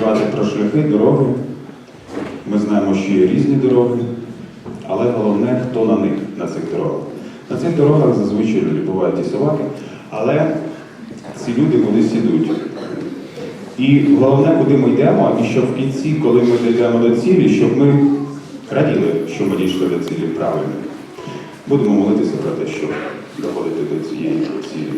звати про шляхи, дороги. Ми знаємо, що є різні дороги, але головне, хто на них, на цих дорогах. На цих дорогах зазвичай бувають і собаки, але ці люди кудись ідуть. І головне, куди ми йдемо, і щоб в кінці, коли ми дійдемо до цілі, щоб ми раділи, що ми дійшли до цілі правильно. Будемо молитися про те, щоб доходити до цієї цілі.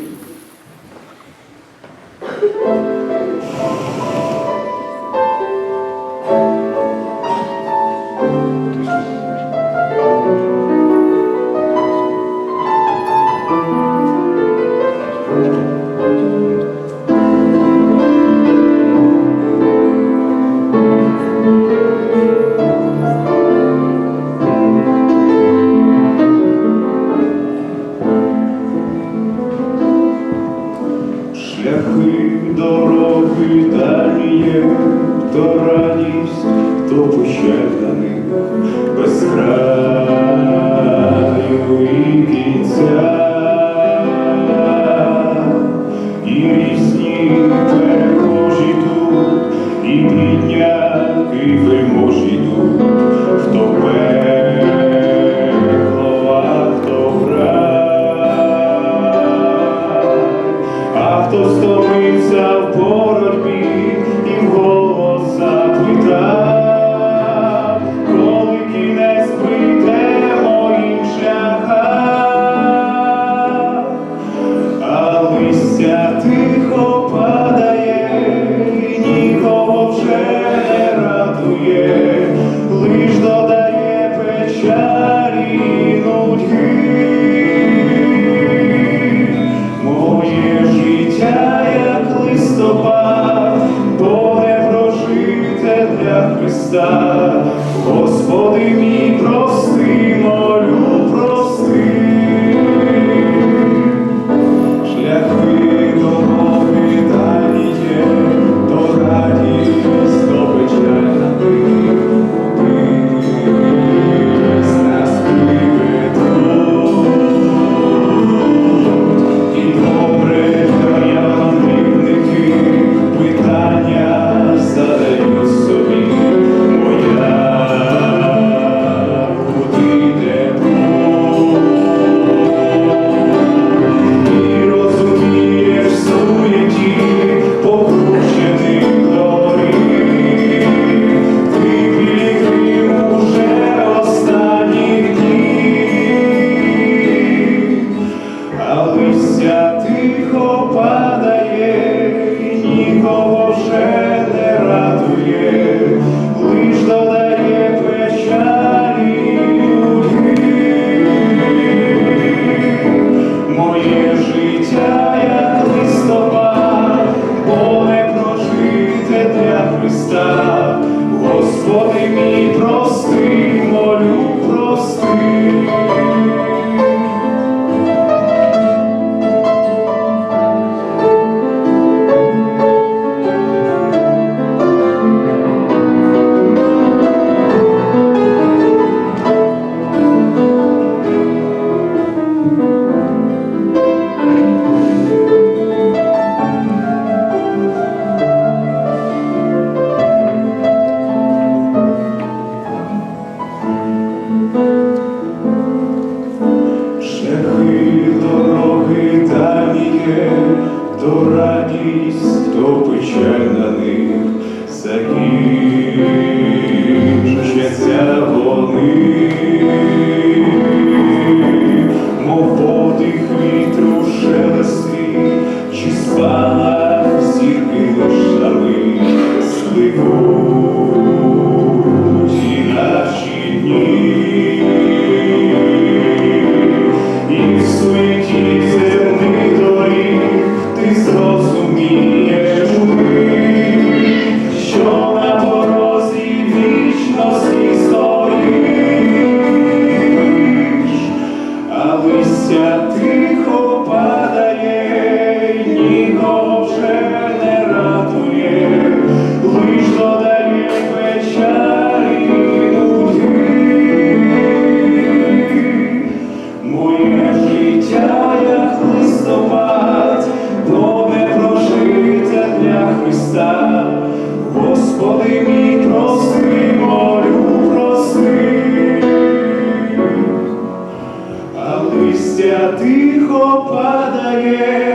Шляхи дороги дальні то радість, то пощать хто стомився в боротьбі poder. Oh. тихо падає.